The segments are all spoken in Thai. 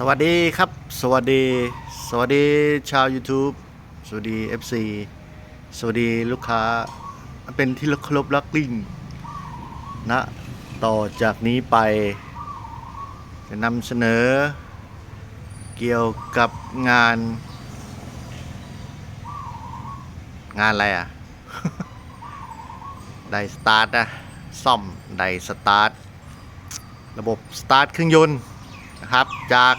สวัสดีครับ สวัสดี สวัสดีชาว YouTube สวัสดี FC สวัสดีลูกค้า เป็นที่รักเคารพรักลิ่งนะต่อจากนี้ไป จะนำเสนอ เกี่ยวกับงาน งานอะไรอะ ไดสตาร์ทนะ ซ่อมไดสตาร์ท ระบบสตาร์ทเครื่องยนต์ นะครับ จาก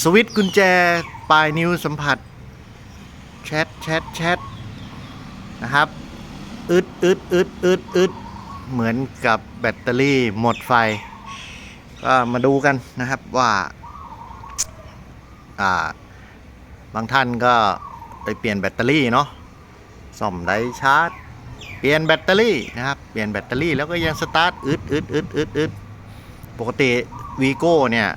สวิตช์กุญแจ ปลายนิ้วสัมผัสแชทแชทแชทนะครับอึดอึดอึดอึดอึดเหมือนกับแบตเตอรี่หมดไฟ ก็มาดูกันนะครับว่าอ่า บางท่านก็ไปเปลี่ยนแบตเตอรี่เนาะซ่อมไดชาร์จ เปลี่ยนแบตเตอรี่นะครับ เปลี่ยนแบตเตอรี่แล้วก็ยังสตาร์ทอึดอึดอึดอึดอึดปกติวีโก้เนี่ย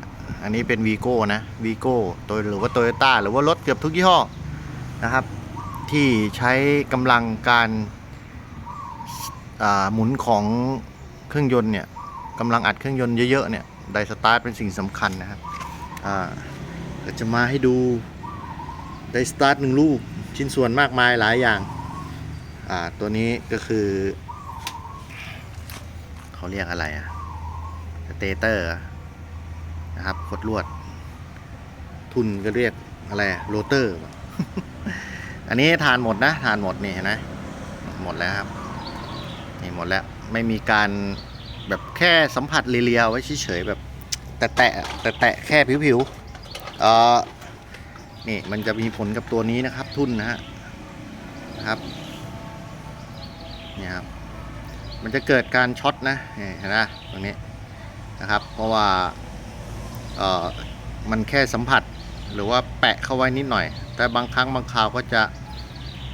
อันนี้เป็นวีโก้นะวีโก้ตัวหรือว่าโตโยต้าหรือว่ารถเกือบทุกยี่ห้อนะครับ ที่ใช้กำลังการหมุนของเครื่องยนต์เนี่ยกำลังอัดเครื่องยนต์เยอะๆเนี่ยไดสตาร์ทเป็นสิ่งสำคัญนะครับก็จะมาให้ดูไดสตาร์ทหนึ่งลูกชิ้นส่วนมากมายหลายอย่างตัวนี้ก็คือ เขาเรียกอะไรอะสเตเตอร์ นะครับคดลวด ทุนก็เรียกอะไรโรเตอร์ อันนี้ทานหมดนะ ทานหมดนี่เห็นไหมหมดแล้วครับ นี่หมดแล้วไม่มีการแบบแค่สัมผัสเลียๆไว้เฉยๆแบบแตะแตะแตะแค่ผิวๆเออนี่มันจะมีผลกับตัวนี้นะครับ ทุนนะฮะนะครับนี่ครับ มันจะเกิดการช็อตนะเห็นไหมตรงนี้นะครับ เพราะว่า มันแค่สัมผัสหรือว่าแปะเข้าไว้นิดหน่อย แต่บางครั้งบางคราวก็จะ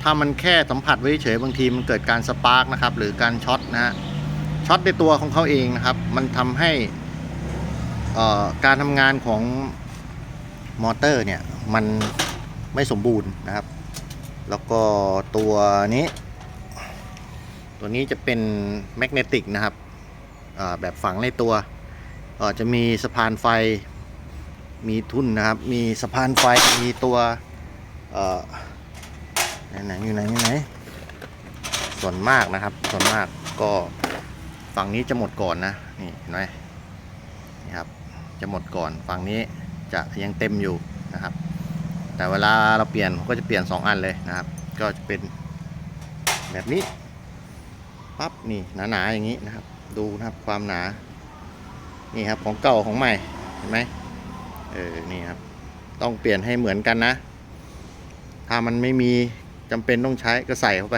ถ้ามันแค่สัมผัสไว้เฉยบางทีมันเกิดการสปาร์กนะครับหรือการช็อตนะฮะช็อตในตัวของเขาเองนะครับ มันทำให้การทำงานของมอเตอร์เนี่ยมันไม่สมบูรณ์นะครับ แล้วก็ตัวนี้ ตัวนี้จะเป็นแมกเนติกนะครับแบบฝังในตัวจะมีสะพานไฟ มีทุ่นนะครับ มีสะพานไฟ มีตัวเอ่อไหนไหนอยู่ไหนอยู่ไหน ส่วนมากนะครับ ส่วนมากก็ฝั่งนี้จะหมดก่อนนะ นี่เห็นไหมนี่ครับ จะหมดก่อน ฝั่งนี้จะยังเต็มอยู่นะครับ แต่เวลาเราเปลี่ยนก็จะเปลี่ยน 2 อันเลยนะครับ ก็จะเป็นแบบนี้ ปั๊บ นี่หนาๆอย่างนี้นะครับ ดูนะครับความหนา นี่ครับของเก่าของใหม่ เห็นไหม เออ นี่ครับ ต้องเปลี่ยนให้เหมือนกันนะ ถ้ามันไม่มีจำเป็นต้องใช้ก็ใส่เข้าไป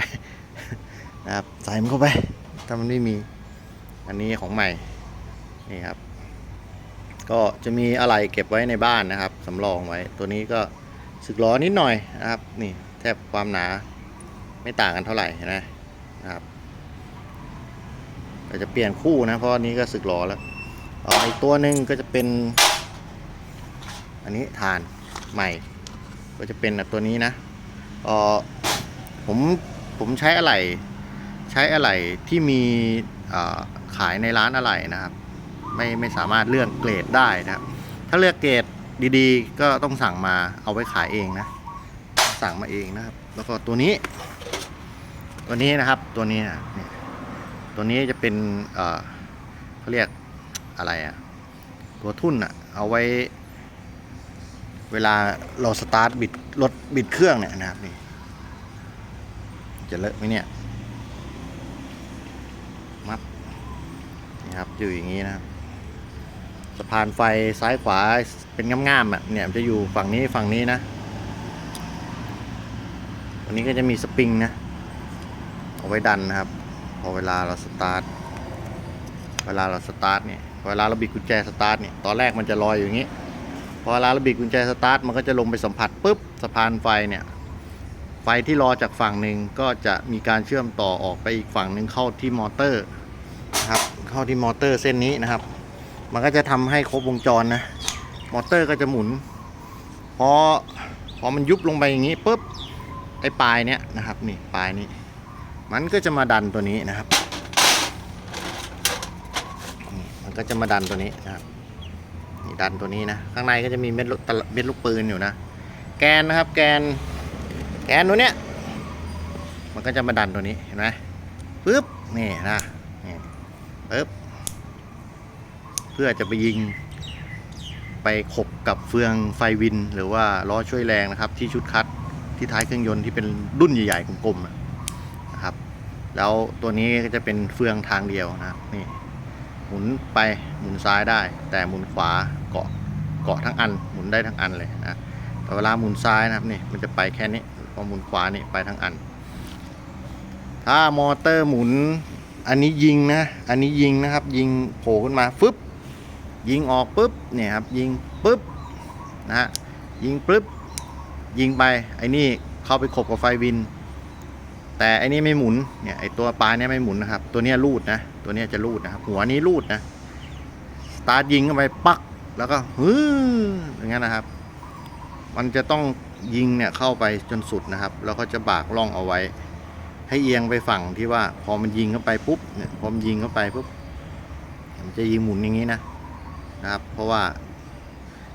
นะครับ ใส่มันเข้าไป ถ้ามันไม่มี อันนี้ของใหม่ นี่ครับ ก็จะมีอะไรเก็บไว้ในบ้านนะครับสำรองไว้ ตัวนี้ก็สึกล้อนิดหน่อยนะครับ นี่แทบความหนาไม่ต่างกันเท่าไหร่นไหมนะครับก็จะเปลี่ยนคู่นะเพราะอันนี้ก็สึกหลอแล้วออีกตัวหนึ่งก็จะเป็น อันนี้ฐานใหม่ ก็จะเป็นแบบตัวนี้นะเออผมผมใช้อะไรใช้อะไรที่มีขายในร้านอะไรนะครับ ไม่ไม่สามารถเลือกเกรดได้นะครับ ถ้าเลือกเกรดดีๆ ก็ต้องสั่งมาเอาไว้ขายเองนะ สั่งมาเองนะครับ แล้วก็ตัวนี้ ตัวนี้นะครับตัวนี้นะเนี่ยตัวนี้จะเป็นเอ่อเขาเรียกอะไรอะตัวทุ่นอะเอาไว้ เวลาเราสตาร์ทบิดรถบิดเครื่องเนี่ยนะครับนี่จะเลอะไหมเนี่ยมัดนี่ครับอยู่อย่างนี้นะครับสะพานไฟซ้ายขวาเป็นง่ามๆอะเนี่ยจะอยู่ฝั่งนี้ฝั่งนี้นะตัวนี้ก็จะมีสปริงนะเอาไว้ดันนะครับ พอเวลาเราสตาร์ทเวลาเราสตาร์ทเนี่ยเวลาเราบิดกุญแจสตาร์ทเนี่ยตอนแรกมันจะลอยอยู่อย่างนี้ พอเวลาราบิดกุญแจสตาร์ทมันก็จะลงไปสัมผัสปุ๊บสะพานไฟเนี่ย ไฟที่รอจากฝั่งหนึ่งก็จะมีการเชื่อมต่อออกไปอีกฝั่งหนึ่งเข้าที่มอเตอร์นะครับเข้าที่มอเตอร์เส้นนี้นะครับ มันก็จะทำให้ครบวงจรนะมอเตอร์ก็จะหมุนพอพอมันยุบลงไปอย่างนี้ปุ๊บไอ้ปลายเนี้ยนะครับนี่ปลายนี้ มันก็จะมาดันตัวนี้นะครับมันก็จะมาดันตัวนี้นะครับ นี่ดันตัวนี้นะ ข้างในก็จะมีเม็ดลูกตะเม็ดลูกปืนอยู่นะ แกนนะครับ แกน แกนตัวเนี้ย มันก็จะมาดันตัวนี้ เห็นไหมปึ๊บ นี่นะนี่ปึ๊บ เพื่อจะไปยิง ไปขบกับเฟืองไฟวิน หรือว่าล้อช่วยแรงนะครับ ที่ชุดคัดที่ท้ายเครื่องยนต์ที่เป็นรุ่นใหญ่ๆกลมๆนะครับ แล้วตัวนี้ก็จะเป็นเฟืองทางเดียวนะ นี่ หมุนไปหมุนซ้ายได้ แต่หมุนขวาเกาะเกาะทั้งอันหมุนได้ทั้งอันเลยนะแต่เวลาหมุนซ้ายนะครับนี่มันจะไปแค่นี้พอหมุนขวานี่ไปทั้งอัน ถ้ามอเตอร์หมุนอันนี้ยิงนะอันนี้ยิงนะครับ ยิงโผล่ขึ้นมาฟึบยิงออกปุ๊บเนี่ยครับยิงปุ๊บนะฮะยิงปุ๊บยิงไปไอ้นี่เข้าไปขบกับไฟวิน แต่อันนี้ไม่หมุนเนี่ยไอตัวปลายเนี่ยไม่หมุนนะครับ ตัวเนี้ยรูดนะ ตัวนี้จะรูดนะครับ หัวนี้รูดนะสตาร์ทยิงเข้าไปปักแล้วก็ฮึอย่างนั้นนะครับ มันจะต้องยิงเนี่ยเข้าไปจนสุดนะครับ แล้วก็จะบากล่องเอาไว้ ให้เอียงไปฝั่งที่ว่า พอมันยิงเข้าไปปุ๊บเนี่ยพอมันยิงเข้าไปปุ๊บมันจะยิงหมุนอย่างนี้นะนะครับ เพราะว่า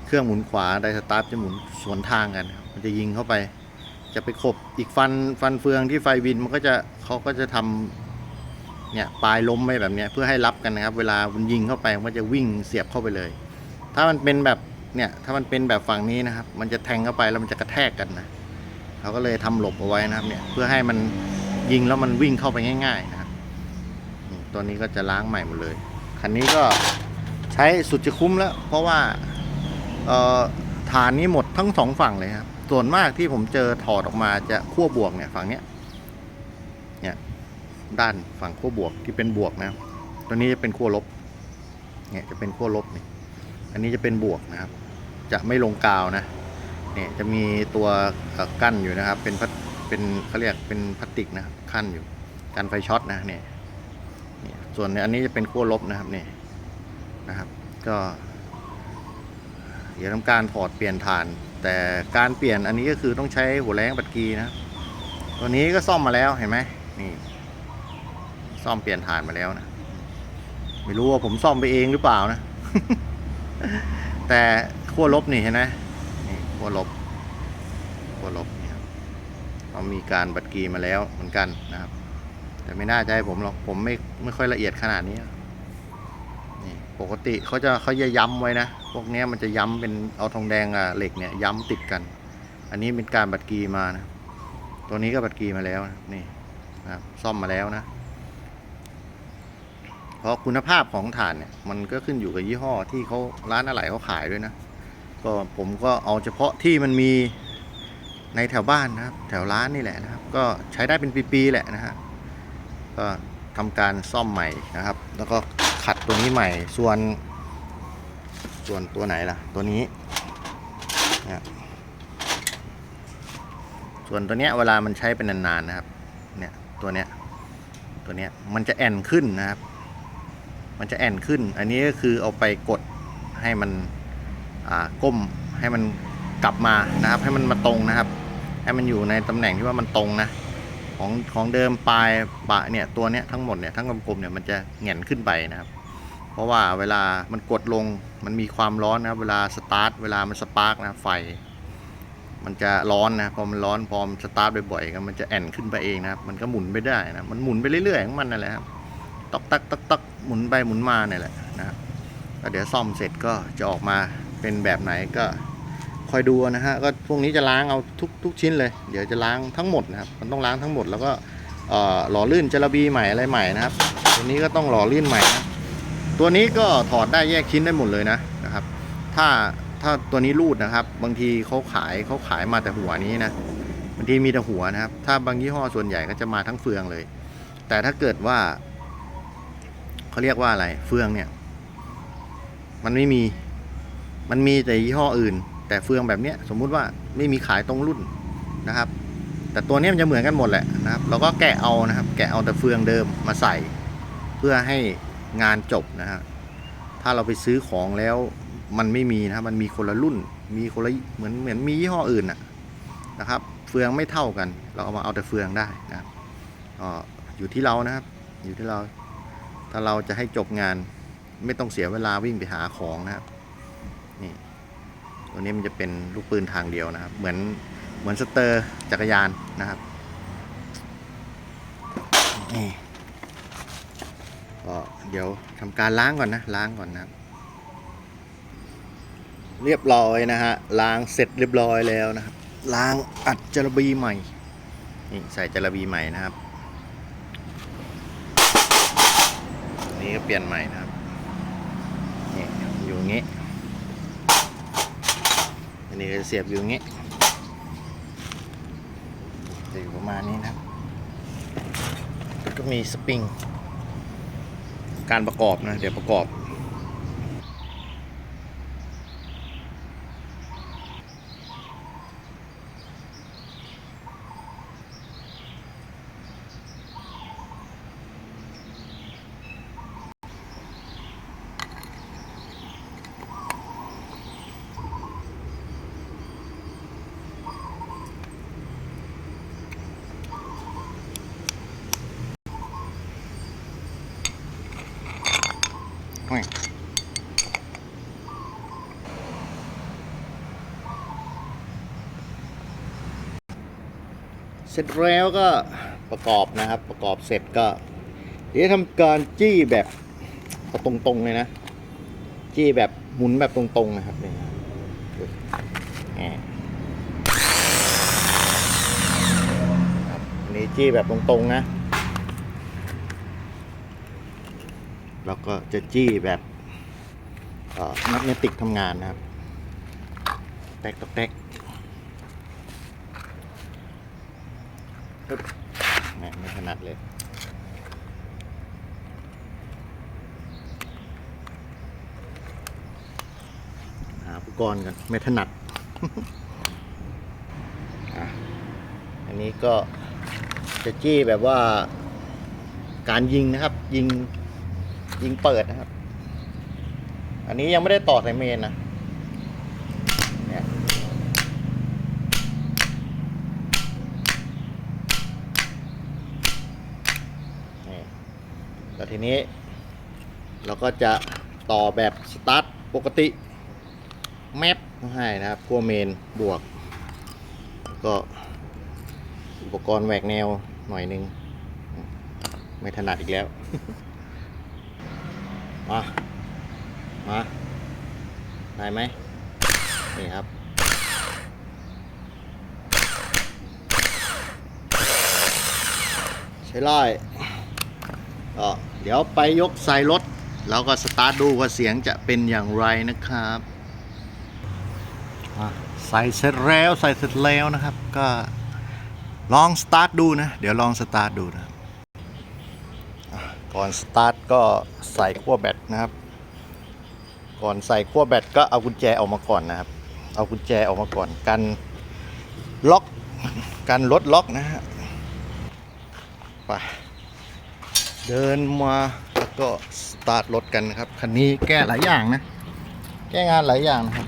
เครื่องหมุนขวาไดสตาร์ทจะหมุนสวนทางกัน มันจะยิงเข้าไป จะไปขบอีกฟันฟันเฟืองที่ไฟวินมันก็จะเขาก็จะทำ เนี่ยปลายล้มไปแบบเนี้ยเพื่อให้รับกันนะครับ เวลามันยิงเข้าไปมันก็จะวิ่งเสียบเข้าไปเลย ถ้ามันเป็นแบบเนี่ยถ้ามันเป็นแบบฝั่งนี้นะครับ มันจะแทงเข้าไปแล้วมันจะกระแทกกันนะเขาก็เลยทำหลบเอาไว้นะครับเนี่ยเพื่อให้มันยิงแล้วมันวิ่งเข้าไปง่าย ๆนะครับตัวนี้ก็จะล้างใหม่หมดเลยคันนี้ก็ใช้สุดจะคุ้มแล้ว เพราะว่าเอ่อฐานนี้หมดทั้งสองฝั่งเลยครับส่วนมากที่ผมเจอถอดออกมาจะขั้วบวกเนี่ยฝั่งเนี้ย ด้านฝั่งขั้วบวกที่เป็นบวกนะครับ ตัวนี้จะเป็นขั้วลบ เนี่ยจะเป็นขั้วลบนี่ อันนี้จะเป็นบวกนะครับ จะไม่ลงกาวนะ เนี่ยจะมีตัวกั้นอยู่นะครับ เป็นพลาสเป็นเขาเรียกเป็นพลาสติกนะครับขั้นอยู่กันไฟช็อตนะเนี่ยส่วนอันนี้จะเป็นขั้วลบนะครับเนี่ยนะครับ ก็เดี๋ยวทำการถอดเปลี่ยนฐาน แต่การเปลี่ยนอันนี้ก็คือต้องใช้หัวแรงบัดกีนะ ตัวนี้ก็ซ่อมมาแล้วเห็นไหมนี่ ซ่อมเปลี่ยนฐานมาแล้วนะ ไม่รู้ว่าผมซ่อมไปเองหรือเปล่านะ แต่ขั้วลบนี่เห็นไหมนี่ขั้วลบขั้วลบเนี่ยครับเขามีการบัดกีมาแล้วเหมือนกันนะครับ แต่ไม่น่าจะให้ผมหรอกผมไม่ไม่ค่อยละเอียดขนาดนี้นี่ปกติเขาจะเขาจะย้ำไว้นะพวกนี้มันจะย้ำเป็นเอาทองแดงอะเหล็กเนี่ยย้ำติดกัน อันนี้เป็นการบัดกีมานะตัวนี้ก็บัดกีมาแล้วนะนี่นะครับซ่อมมาแล้วนะ เพราะคุณภาพของถ่านเนี่ยมันก็ขึ้นอยู่กับยี่ห้อที่เขาร้านอะไหล่เขาขายด้วยนะ ก็ผมก็เอาเฉพาะที่มันมีในแถวบ้านนะครับ แถวร้านนี่แหละนะครับ ก็ใช้ได้เป็นปีๆแหละนะฮะก็ทำการซ่อมใหม่นะครับ แล้วก็ขัดตัวนี้ใหม่ส่วน ส่วนตัวไหนล่ะ ตัวนี้นะส่วนตัวเนี้ยเวลามันใช้เป็นนานๆนะครับเนี่ยตัวเนี้ยตัวเนี้ยมันจะแอนขึ้นนะครับ มันจะแอนขึ้น อันนี้ก็คือเอาไปกดให้มันก้มให้มันกลับมานะครับ ให้มันมาตรงนะครับ ให้มันอยู่ในตำแหน่งที่ว่ามันตรงนะของของเดิมปลายปะเนี่ยตัวเนี้ยทั้งหมดเนี่ยทั้งกลมๆเนี่ยมันจะแหง่นขึ้นไปนะครับ เพราะว่าเวลามันกดลงมันมีความร้อนนะครับเวลาสตาร์ทเวลามันสปาร์กนะไฟ มันจะร้อนนะพอมันร้อนพอมันสตาร์ทบ่อยๆก็มันจะแอนขึ้นไปเองนะครับมันก็หมุนไปได้นะมันหมุนไปเรื่อยๆของมันนั่นแหละครับตอกตักตอกตัก หมุนไปหมุนมาเนี่ยแหละนะครับก็เดี๋ยวซ่อมเสร็จก็จะออกมาเป็นแบบไหนก็คอยดูนะฮะก็พวกนี้จะล้างเอาทุกทุกชิ้นเลย เดี๋ยวจะล้างทั้งหมดนะครับมันต้องล้างทั้งหมดแล้วก็หล่อลื่นจระบีใหม่อะไรใหม่นะครับตัวนี้ก็ต้องหล่อลื่นใหม่นะตัวนี้ก็ถอดได้แยกชิ้นได้หมดเลยนะนะครับ ถ้าถ้าตัวนี้รูดนะครับ บางทีเขาขายเขาขายมาแต่หัวนี้นะบางทีมีแต่หัวนะครับ ถ้าบางยี่ห้อส่วนใหญ่ก็จะมาทั้งเฟืองเลย แต่ถ้าเกิดว่า เขาเรียกว่าอะไร เฟืองเนี่ย มันไม่มี มันมีแต่ยี่ห้ออื่น แต่เฟืองแบบเนี้ยสมมุติว่าไม่มีขายตรงรุ่นนะครับ แต่ตัวนี้มันจะเหมือนกันหมดแหละนะครับ เราก็แกะเอานะครับ แกะเอาแต่เฟืองเดิมมาใส่ เพื่อให้งานจบนะฮะถ้าเราไปซื้อของแล้วมันไม่มีนะครับ มันมีคนละรุ่น มีคนละเหมือนเหมือนมียี่ห้ออื่นนะนะครับ เฟืองไม่เท่ากัน เราเอามาเอาแต่เฟืองได้นะครับก็อยู่ที่เรานะครับ อยู่ที่เรา ถ้าเราจะให้จบงานไม่ต้องเสียเวลาวิ่งไปหาของนะครับ นี่ตัวนี้มันจะเป็นลูกปืนทางเดียวนะครับ เหมือนเหมือนสเตอร์จักรยานนะครับนี่ก็เดี๋ยวทำการล้างก่อนนะล้างก่อนนะครับ เรียบร้อยนะฮะล้างเสร็จเรียบร้อยแล้วนะครับ ล้างอัดจระบีใหม่นี่ใส่จระบีใหม่นะครับ นี้ก็เปลี่ยนใหม่นะครับนี่อยู่งี้อันนี้ก็จะเสียบอยู่งงี้จะอยู่ประมาณนี้นะครับแล้วก็มีสปริงการประกอบนะ เดี๋ยวประกอบ เสร็จแล้วก็ประกอบนะครับ ประกอบเสร็จก็ เดี๋ยวทำการจี้แบบตรงๆเลยนะ จี้แบบหมุนแบบตรงๆนะครับเนี่ยนี่จี้แบบตรงๆนะ แล้วก็จะจี้แบบนักเนติกทำงานนะครับ แตกตอกแตก ปึ๊บแม่ไม่ถนัดเลยหาอุปกรณ์กันไม่ถนัดอันนี้ก็จะจี้แบบว่าการยิงนะครับ ยิงยิงเปิดนะครับ อันนี้ยังไม่ได้ต่อสายเมนนะ เนี่ยนี่ แล้วทีนี้ เราก็จะต่อแบบสตาร์ทปกติแมปให้นะครับขั้วเมนบวก ก็อุปกรณ์แหวกแนวหน่อยนึง ไม่ถนัดอีกแล้ว มา มา ได้ไหมนี่ครับใช้ไล่ ก็เดี๋ยวไปยกใส่รถ แล้วก็สตาร์ทดูว่าเสียงจะเป็นอย่างไรนะครับใส่เสร็จแล้วใส่เสร็จแล้วนะครับ ก็ลองสตาร์ทดูนะ เดี๋ยวลองสตาร์ทดูนะก่อนสตาร์ทก็ใส่ขั้วแบตนะครับ ก่อนใส่ขั้วแบตก็เอากุญแจออกมาก่อนนะครับ เอากุญแจออกมาก่อนกันล็อกกันรถล็อกนะฮะไป เดินมาแล้วก็สตาร์ทรถกันนะครับคันนี้แก้หลายอย่างนะ แก้งานหลายอย่างนะครับ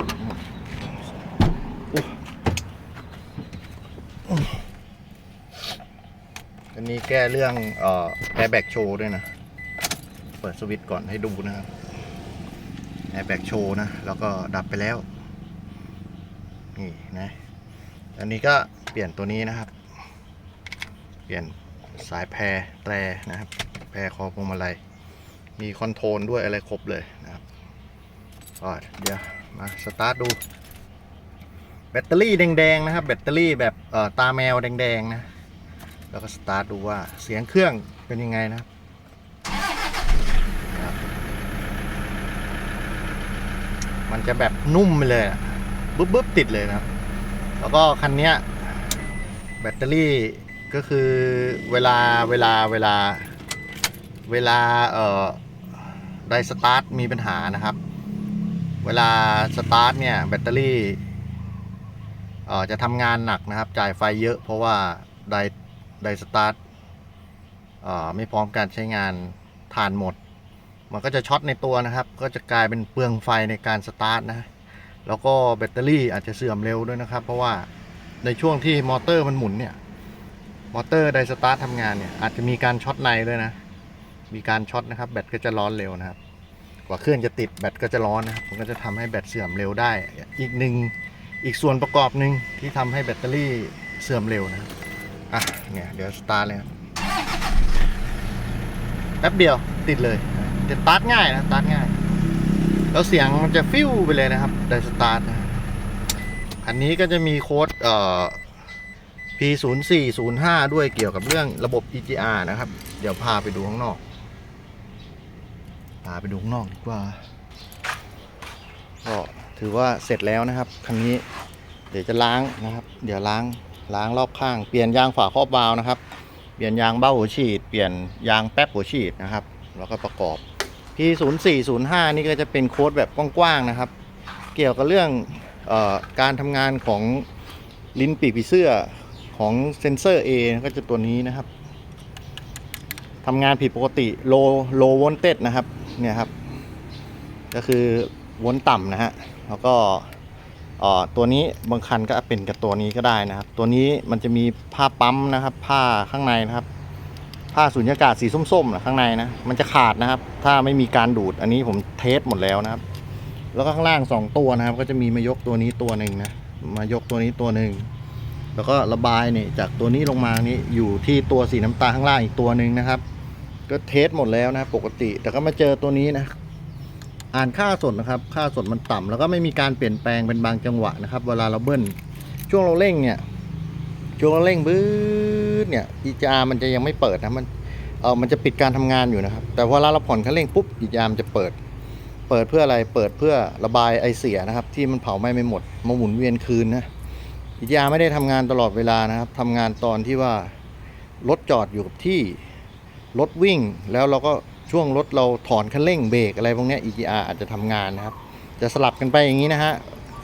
อันนี้แก้เรื่องออแอร์แบ็กโชว์ด้วยนะ เปิดสวิตช์ก่อนให้ดูนะครับแอร์แบ็กโชว์นะ แล้วก็ดับไปแล้ว นี่นะ อันนี้ก็เปลี่ยนตัวนี้นะครับ เปลี่ยนสายแพรแตรนะครับ แพรคอพวงมาลัย มีคอนโทรลด้วยอะไรครบเลยนะครับก็เดี๋ยวมาสตาร์ทดู แบตเตอรี่แดงๆนะครับ แบตเตอรี่แบบตาแมวแดงๆนะ แล้วก็สตาร์ทดูว่าเสียงเครื่องเป็นยังไงนะครับมันจะแบบนุ่มไปเลยบึ๊บบึ๊บติดเลยนะครับ แล้วก็คันนี้แบตเตอรี่ก็คือเวลาเวลาเวลา เวลาเอ่อไดสตาร์ทมีปัญหานะครับ เวลาสตาร์ทเนี่ยแบตเตอรี่เอ่อจะทำงานหนักนะครับ จ่ายไฟเยอะเพราะว่าไดไดสตาร์ทเอ่อไม่พร้อมการใช้งานทานหมด มันก็จะช็อตในตัวนะครับ ก็จะกลายเป็นเปลืองไฟในการสตาร์ทนะ แล้วก็แบตเตอรี่อาจจะเสื่อมเร็วด้วยนะครับ เพราะว่าในช่วงที่มอเตอร์มันหมุนเนี่ย มอเตอร์ไดสตาร์ททำงานเนี่ยอาจจะมีการช็อตในด้วยนะ มีการช็อตนะครับ แบตก็จะร้อนเร็วนะครับ กว่าเครื่องจะติดแบตก็จะร้อนนะครับมันก็จะทำให้แบตเสื่อมเร็วได้ อีกหนึ่งอีกส่วนประกอบหนึ่งที่ทำให้แบตเตอรี่เสื่อมเร็วนะครับอะเนี่ยเดี๋ยวสตาร์ทเลยครับแป๊บเดียวติดเลยจะสตาร์ทง่ายนะสตาร์ทง่าย แล้วเสียงมันจะฟิวไปเลยนะครับไดสตาร์ทนะอันนี้ก็จะมีโค้ดเอ่อ P0405 ด้วยเกี่ยวกับเรื่องระบบ EGR นะครับ เดี๋ยวพาไปดูข้างนอก พาไปดูข้างนอกดีกว่า ก็ถือว่าเสร็จแล้วนะครับคันนี้เดี๋ยวจะล้างนะครับ เดี๋ยวล้างล้างรอบข้าง เปลี่ยนยางฝาครอบวาล์วนะครับ เปลี่ยนยางเบ้าหัวฉีด เปลี่ยนยางแป๊บหัวฉีดนะครับ แล้วก็ประกอบ P0405 นี่ก็จะเป็นโค้ดแบบกว้างๆนะครับ เกี่ยวกับเรื่องออการทำงานของลิ้นปีกผีเสื้อของเซนเซอร์ A ก็จะตัวนี้นะครับทำงานผิดปกติ low low voltage นะครับ เนี่ยครับ ก็คือวนต่ำนะฮะแล้วก็ตัวนี้บางคันก็เป็นกับตัวนี้ก็ได้นะครับ ตัวนี้มันจะมีผ้าปั๊มนะครับ ผ้าข้างในนะครับ ผ้าสุญญากาศสีส้มๆนะข้างในนะมันจะขาดนะครับ ถ้าไม่มีการดูดอันนี้ผมเทสหมดแล้วนะครับ แล้วก็ข้างล่างสองตัวนะครับ ก็จะมีมายกตัวนี้ตัวหนึ่งนะมายกตัวนี้ตัวหนึ่งแล้วก็ระบายเนี่ยจากตัวนี้ลงมานี่อยู่ที่ตัวสีน้ำตาลข้างล่างอีกตัวหนึ่งนะครับ ก็เทสหมดแล้วนะปกติ แต่ก็มาเจอตัวนี้นะ อ่านค่าสดนะครับ ค่าสดมันต่ำแล้วก็ไม่มีการเปลี่ยนแปลงเป็นบางจังหวะนะครับ เวลาเราเบิ้ลช่วงเราเร่งเนี่ยช่วงเราเร่งบื้อเนี่ย EGR มันจะยังไม่เปิดนะมันเออมันจะปิดการทำงานอยู่นะครับ แต่เวลาเราผ่อนคันเร่งปุ๊บ EGR มันจะเปิด เปิดเพื่ออะไรเปิดเพื่อระบายไอเสียนะครับ ที่มันเผาไหม้ไม่หมดมาหมุนเวียนคืนนะ EGR ไม่ได้ทำงานตลอดเวลานะครับทำงานตอนที่ว่ารถจอดอยู่กับที่ รถวิ่งแล้วเราก็ช่วงรถเราถอนคันเร่งเบรกอะไรพวกนี้ EGR อาจจะทำงานนะครับ จะสลับกันไปอย่างนี้นะฮะ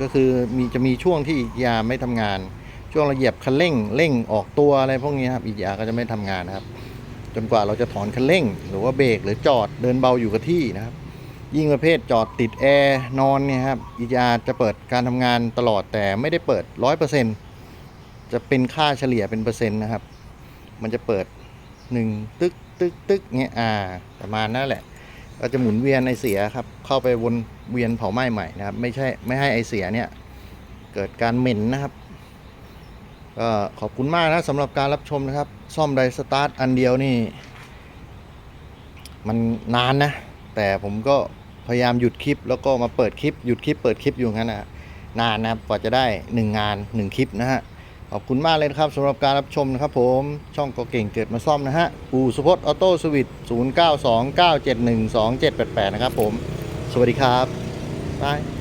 ก็คือมีจะมีช่วงที่ EGR ไม่ทำงาน ช่วงเราเหยียบคันเร่งเร่งออกตัวอะไรพวกนี้ครับ EGR ก็จะไม่ทำงานนะครับ จนกว่าเราจะถอนคันเร่ง หรือว่าเบรกหรือจอดเดินเบาอยู่กับที่นะครับ ยิ่งประเภทจอดติดแอร์นอนเนี่ยครับ EGR จะเปิดการทำงานตลอดแต่ไม่ได้เปิด 100%จะเป็นค่าเฉลี่ยเป็นเปอร์เซ็นต์นะครับ มันจะเปิด 1 ตึก ตึกตึกเงี้ยอ่าประมาณนั่นแหละ ก็จะหมุนเวียนไอเสียครับ เข้าไปวนเวียนเผาไหม้ใหม่นะครับ ไม่ใช่ไม่ให้ไอเสียเนี่ย เกิดการเหม็นนะครับก็ขอบคุณมากนะสำหรับการรับชมนะครับ ซ่อมไดสตาร์ทอันเดียวนี่ มันนานนะ แต่ผมก็พยายามหยุดคลิป แล้วก็มาเปิดคลิป หยุดคลิปเปิดคลิปอยู่งั้นนะนานนะครับกว่าจะได้ 1 งาน 1 คลิปนะฮะ ขอบคุณมากเลยนะครับสำหรับการรับชมนะครับผมช่องก็เก่งเกิดมาซ่อมนะฮะ อู่สุพจน์ออโต้สวิต0929712788 นะครับผม สวัสดีครับบาย